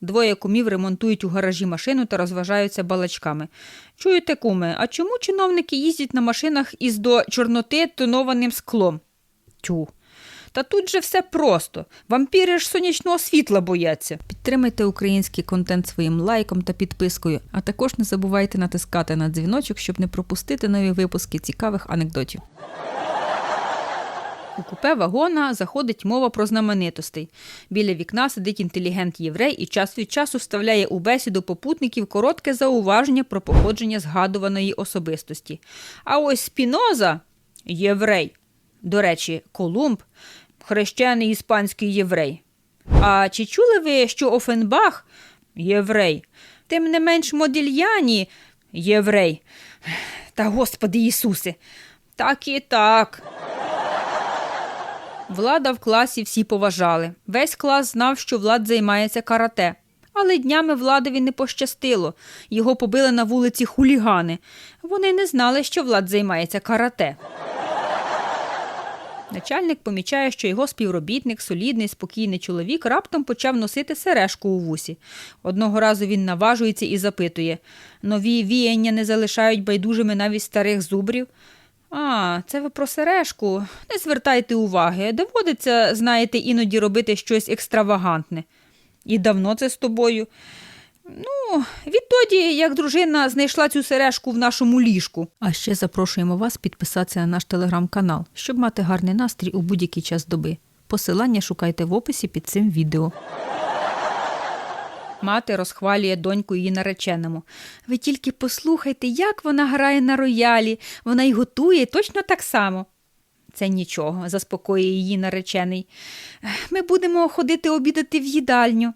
Двоє кумів ремонтують у гаражі машину та розважаються балачками. Чуєте, куме, а чому чиновники їздять на машинах із до чорноти тонованим склом? Тю. Та тут же все просто. Вампіри ж сонячного світла бояться. Підтримайте український контент своїм лайком та підпискою, а також не забувайте натискати на дзвіночок, щоб не пропустити нові випуски цікавих анекдотів. У купе вагона заходить мова про знаменитостей. Біля вікна сидить інтелігент єврей і час від часу вставляє у бесіду попутників коротке зауваження про походження згадуваної особистості. А ось Спіноза єврей. До речі, Колумб хрещений іспанський єврей. А чи чули ви, що Офенбах єврей? Тим не менш Модільяні єврей. Та Господи Ісусе, так і так. Влада в класі всі поважали. Весь клас знав, що Влад займається карате. Але днями владові не пощастило. Його побили на вулиці хулігани. Вони не знали, що Влад займається карате. Начальник помічає, що його співробітник, солідний, спокійний чоловік, раптом почав носити сережку у вусі. Одного разу він наважується і запитує нові віяння не залишають байдужими навіть старих зубрів. А, це ви про сережку. Не звертайте уваги. Доводиться, знаєте, іноді робити щось екстравагантне. І давно це з тобою. Ну, відтоді, як дружина знайшла цю сережку в нашому ліжку. А ще запрошуємо вас підписатися на наш телеграм-канал, щоб мати гарний настрій у будь-який час доби. Посилання шукайте в описі під цим відео. Мати розхвалює доньку її нареченому. Ви тільки послухайте, як вона грає на роялі. Вона й готує точно так само. Це нічого, заспокоює її наречений. Ми будемо ходити обідати в їдальню.